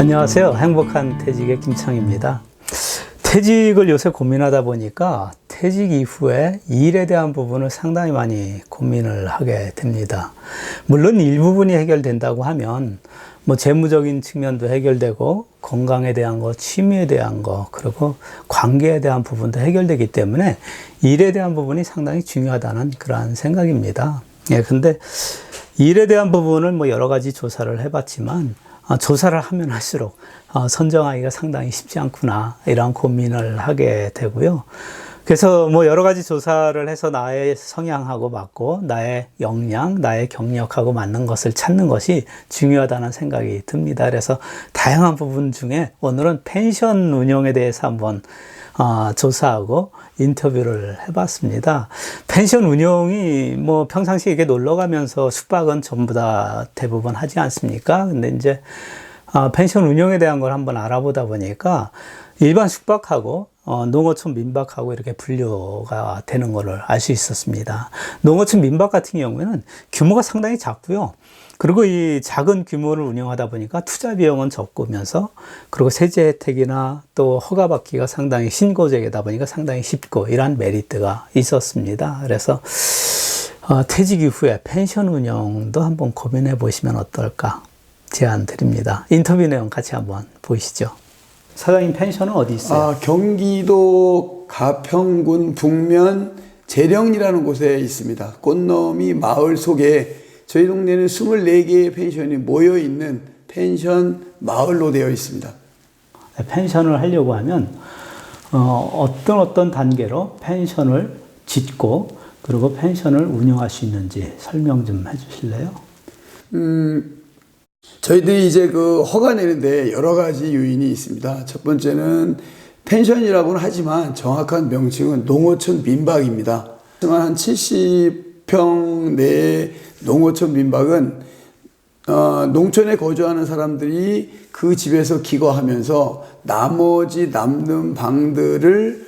안녕하세요. 행복한 퇴직의 김창입니다. 퇴직을 요새 고민하다 보니까 퇴직 이후에 일에 대한 부분을 상당히 많이 고민을 하게 됩니다. 물론 일부분이 해결된다고 하면 뭐 재무적인 측면도 해결되고 건강에 대한 거, 취미에 대한 거, 그리고 관계에 대한 부분도 해결되기 때문에 일에 대한 부분이 상당히 중요하다는 그러한 생각입니다. 예, 근데 일에 대한 부분을 뭐 여러 가지 조사를 해봤지만 아, 조사를 하면 할수록 아, 선정하기가 상당히 쉽지 않구나 이런 고민을 하게 되고요. 그래서 뭐 여러 가지 조사를 해서 나의 성향하고 맞고 나의 역량, 나의 경력하고 맞는 것을 찾는 것이 중요하다는 생각이 듭니다. 그래서 다양한 부분 중에 오늘은 펜션 운영에 대해서 한번 어, 조사하고 인터뷰를 해봤습니다. 펜션 운영이 뭐 평상시에 이렇게 놀러 가면서 숙박은 전부 다 대부분 하지 않습니까? 근데 이제 아, 펜션 운영에 대한 걸 한번 알아보다 보니까 일반 숙박하고 어, 농어촌 민박하고 이렇게 분류가 되는 거를 알수 있었습니다. 농어촌 민박 같은 경우에는 규모가 상당히 작고요. 그리고 이 작은 규모를 운영하다 보니까 투자 비용은 적으면서 그리고 세제 혜택이나 또 허가 받기가 상당히 신고제이다 보니까 상당히 쉽고 이러한 메리트가 있었습니다. 그래서 어, 퇴직 이후에 펜션 운영도 한번 고민해 보시면 어떨까 제안 드립니다. 인터뷰 내용 같이 한번 보시죠. 사장님 펜션은 어디 있어요? 아, 경기도 가평군 북면 재령이라는 곳에 있습니다. 꽃놈이 마을 속에 저희 동네는 24개의 펜션이 모여 있는 펜션 마을로 되어 있습니다. 네, 펜션을 하려고 하면 어, 떤 어떤 단계로 펜션을 짓고 그리고 펜션을 운영할 수 있는지 설명 좀 해주실래요? 저희들이 이제 그 허가 내는데 여러 가지 요인이 있습니다. 첫 번째는 펜션이라고는 하지만 정확한 명칭은 농어촌 민박입니다. 하지만 한 70평 내의 농어촌 민박은 어, 농촌에 거주하는 사람들이 그 집에서 기거하면서 나머지 남는 방들을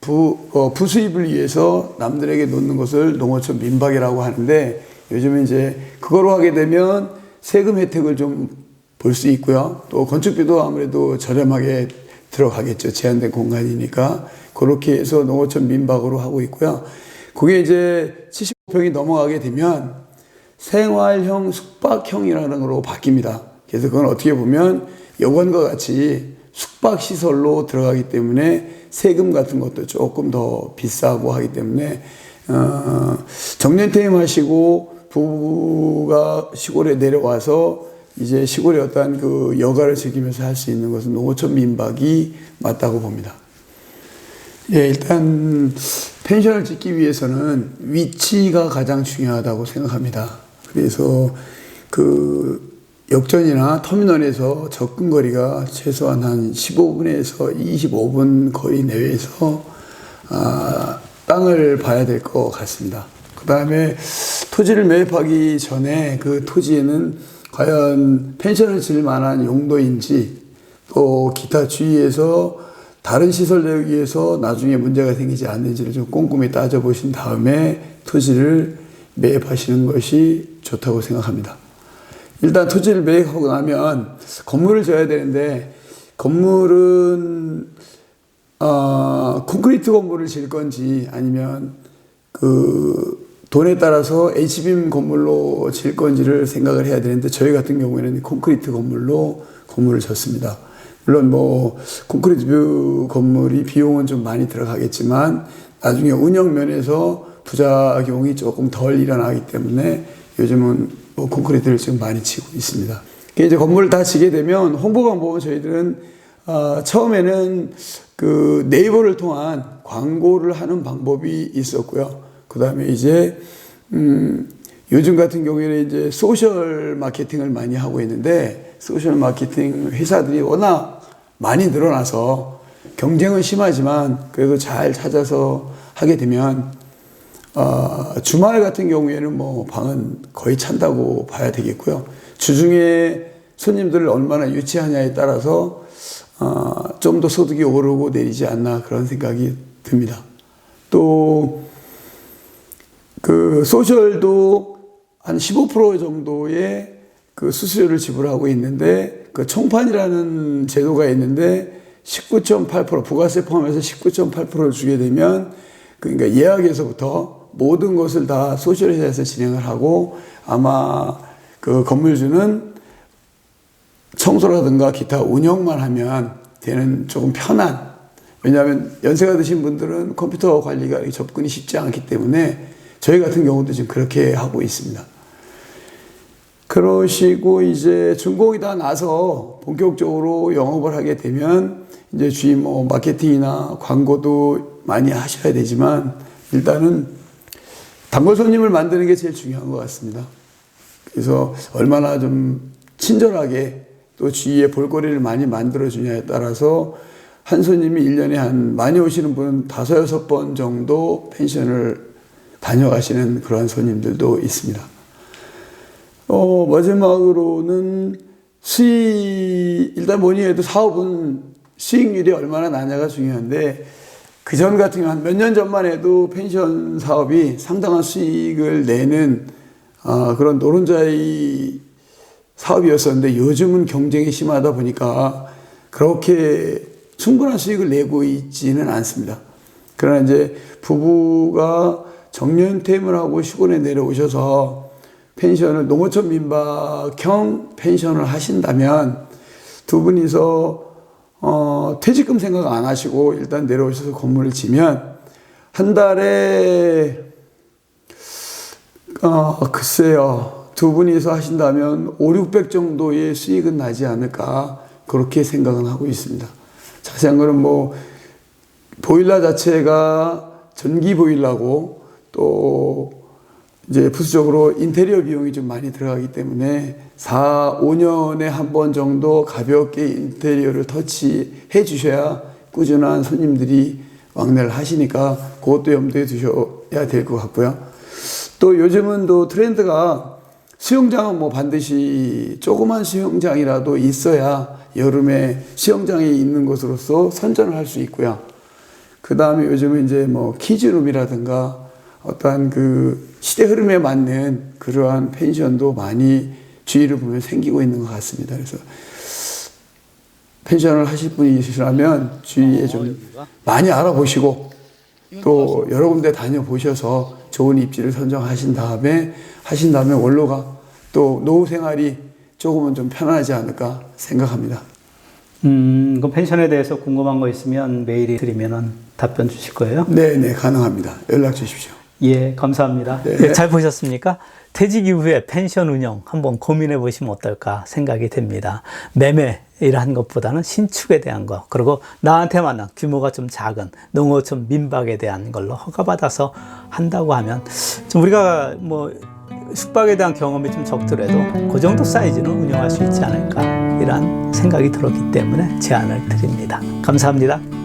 부, 어, 부수입을 위해서 남들에게 놓는 것을 농어촌 민박이라고 하는데 요즘은 이제 그거로 하게 되면 세금 혜택을 좀 볼 수 있고요. 또 건축비도 아무래도 저렴하게 들어가겠죠. 제한된 공간이니까. 그렇게 해서 농어촌 민박으로 하고 있고요. 그게 이제 75평이 넘어가게 되면 생활형 숙박형이라는 걸로 바뀝니다. 그래서 그건 어떻게 보면 여관과 같이 숙박시설로 들어가기 때문에 세금 같은 것도 조금 더 비싸고 하기 때문에 어, 정년퇴임 하시고 부부가 시골에 내려와서 이제 시골의 어떤 그 여가를 즐기면서 할 수 있는 것은 농어촌 민박이 맞다고 봅니다. 예, 일단 펜션을 짓기 위해서는 위치가 가장 중요하다고 생각합니다. 그래서 그 역전이나 터미널에서 접근 거리가 최소한 한 15분에서 25분 거리 내외에서 아, 땅을 봐야 될 것 같습니다. 그 다음에 토지를 매입하기 전에 그 토지에는 과연 펜션을 지을 만한 용도인지 또 기타 주위에서 다른 시설 내기위해서 나중에 문제가 생기지 않는지를 좀 꼼꼼히 따져보신 다음에 토지를 매입하시는 것이 좋다고 생각합니다. 일단 토지를 매입하고 나면 건물을 져야 되는데 건물은 어, 콘크리트 건물을 질 건지 아니면 그 돈에 따라서 H빔 건물로 질 건지를 생각을 해야 되는데 저희 같은 경우에는 콘크리트 건물로 건물을 졌습니다. 물론 뭐 콘크리트 건물이 비용은 좀 많이 들어가겠지만 나중에 운영 면에서 부작용이 조금 덜 일어나기 때문에 요즘은 뭐 콘크리트를 지금 많이 치고 있습니다. 이제 건물을 다 지게 되면 홍보 방법은 저희들은 어, 처음에는 그 네이버를 통한 광고를 하는 방법이 있었고요. 그 다음에 이제 음, 요즘 같은 경우에는 이제 소셜 마케팅을 많이 하고 있는데 소셜 마케팅 회사들이 워낙 많이 늘어나서 경쟁은 심하지만 그래도 잘 찾아서 하게 되면 어, 주말 같은 경우에는 뭐 방은 거의 찬다고 봐야 되겠고요. 주중에 손님들을 얼마나 유치하냐에 따라서 어, 좀 더 소득이 오르고 내리지 않나 그런 생각이 듭니다. 또 그 소셜도 한 15% 정도의 그 수수료를 지불하고 있는데 그 총판이라는 제도가 있는데 19.8% 부가세 포함해서 19.8%를 주게 되면 그러니까 예약에서부터 모든 것을 다 소셜 회사에서 진행을 하고 아마 그 건물주는 청소라든가 기타 운영만 하면 되는 조금 편한 왜냐하면 연세가 드신 분들은 컴퓨터 관리가 접근이 쉽지 않기 때문에 저희 같은 경우도 지금 그렇게 하고 있습니다. 그러시고 이제 준공이 다 나서 본격적으로 영업을 하게 되면 이제 주임 뭐 마케팅이나 광고도 많이 하셔야 되지만 일단은 단골 손님을 만드는 게 제일 중요한 것 같습니다. 그래서 얼마나 좀 친절하게 또 주위에 볼거리를 많이 만들어주냐에 따라서 한 손님이 1년에 한 많이 오시는 분은 다섯, 여섯 번 정도 펜션을 다녀가시는 그러한 손님들도 있습니다. 어, 마지막으로는 수익, 일단 뭐니 해도 사업은 수익률이 얼마나 나냐가 중요한데, 그 전 같은 경우 한몇 년 전만 해도 펜션 사업이 상당한 수익을 내는 어, 그런 노른자의 사업이었었는데 요즘은 경쟁이 심하다 보니까 그렇게 충분한 수익을 내고 있지는 않습니다. 그러나 이제 부부가 정년퇴임을 하고 시골에 내려오셔서 펜션을 농어촌 민박형 펜션을 하신다면 두 분이서 어, 퇴직금 생각 안 하시고 일단 내려오셔서 건물을 지면 한 달에 어, 글쎄요. 두 분이서 하신다면 5, 600 정도의 수익은 나지 않을까 그렇게 생각은 하고 있습니다. 자세한 거는 뭐 보일러 자체가 전기 보일러고 또 이제 부수적으로 인테리어 비용이 좀 많이 들어가기 때문에 4, 5년에 한 번 정도 가볍게 인테리어를 터치해 주셔야 꾸준한 손님들이 왕래를 하시니까 그것도 염두에 두셔야 될 것 같고요. 또 요즘은 또 트렌드가 수영장은 뭐 반드시 조그만 수영장이라도 있어야 여름에 수영장에 있는 곳으로서 선전을 할 수 있고요. 그 다음에 요즘은 이제 뭐 키즈룸이라든가 어떠한 그 시대 흐름에 맞는 그러한 펜션도 많이 주위를 보면 생기고 있는 것 같습니다. 그래서 펜션을 하실 분이 있으시라면 주위에 좀 많이 알아보시고 또 여러 군데 다녀보셔서 좋은 입지를 선정하신 다음에 하신 다음에 원로가 또 노후 생활이 조금은 좀 편안하지 않을까 생각합니다. 음, 그 펜션에 대해서 궁금한 거 있으면 메일이 드리면은 답변 주실 거예요? 네, 네, 가능합니다. 연락 주십시오. 예, 감사합니다. 네. 예, 잘 보셨습니까? 퇴직 이후에 펜션 운영 한번 고민해 보시면 어떨까 생각이 됩니다. 매매 일한 것보다는 신축에 대한 거, 그리고 나한테 맞는 규모가 좀 작은 농어촌 민박에 대한 걸로 허가받아서 한다고 하면 좀 우리가 뭐 숙박에 대한 경험이 좀 적더라도 그 정도 사이즈는 운영할 수 있지 않을까 이런 생각이 들었기 때문에 제안을 드립니다. 감사합니다.